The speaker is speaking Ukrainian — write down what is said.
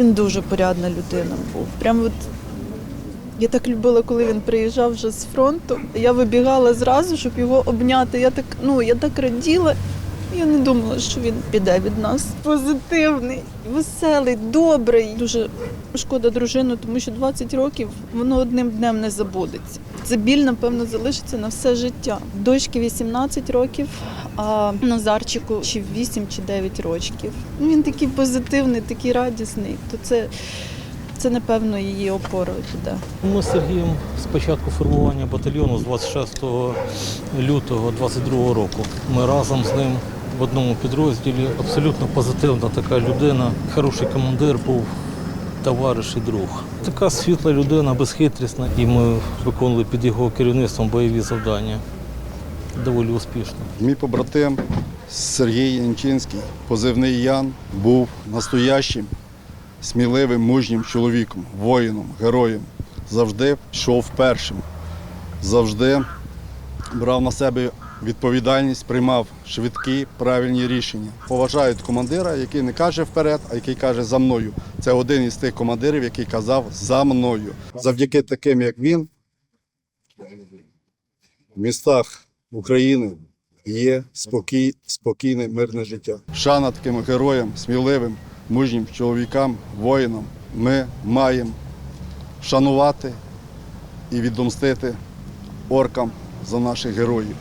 Він дуже порядна людина був. Прям от я так любила, коли він приїжджав вже з фронту. Я вибігала зразу, щоб його обняти. Я так, ну, я так раділа. Я не думала, що він піде від нас. Позитивний, веселий, добрий. Дуже шкода дружину, тому що 20 років воно одним днем не забудеться. Це біль, напевно, залишиться на все життя. Дочки 18 років, а Назарчику чи 8 чи 9 років. Ну, Він такий позитивний, такий радісний. То це, це напевно, її опора буде. Ми з Сергієм з початку формування батальйону з 26 лютого 22 року. Ми разом з ним в одному підрозділі. Абсолютно позитивна така людина, хороший командир був. Товариш і друг. Така світла людина, безхитрісна, і ми виконували під його керівництвом бойові завдання. Доволі успішно. Мій побратим Сергій Янчинський, позивний Ян, був настоящим, сміливим, мужнім чоловіком, воїном, героєм. Завжди йшов першим, завжди брав на себе відповідальність, приймав швидкі, правильні рішення. Поважають командира, який не каже вперед, а який каже за мною. Це один із тих командирів, який казав за мною. Завдяки таким, як він, в містах України є спокій, спокійне, мирне життя. Шана таким героям, сміливим, мужнім чоловікам, воїнам. Ми маємо шанувати і відомстити оркам за наших героїв.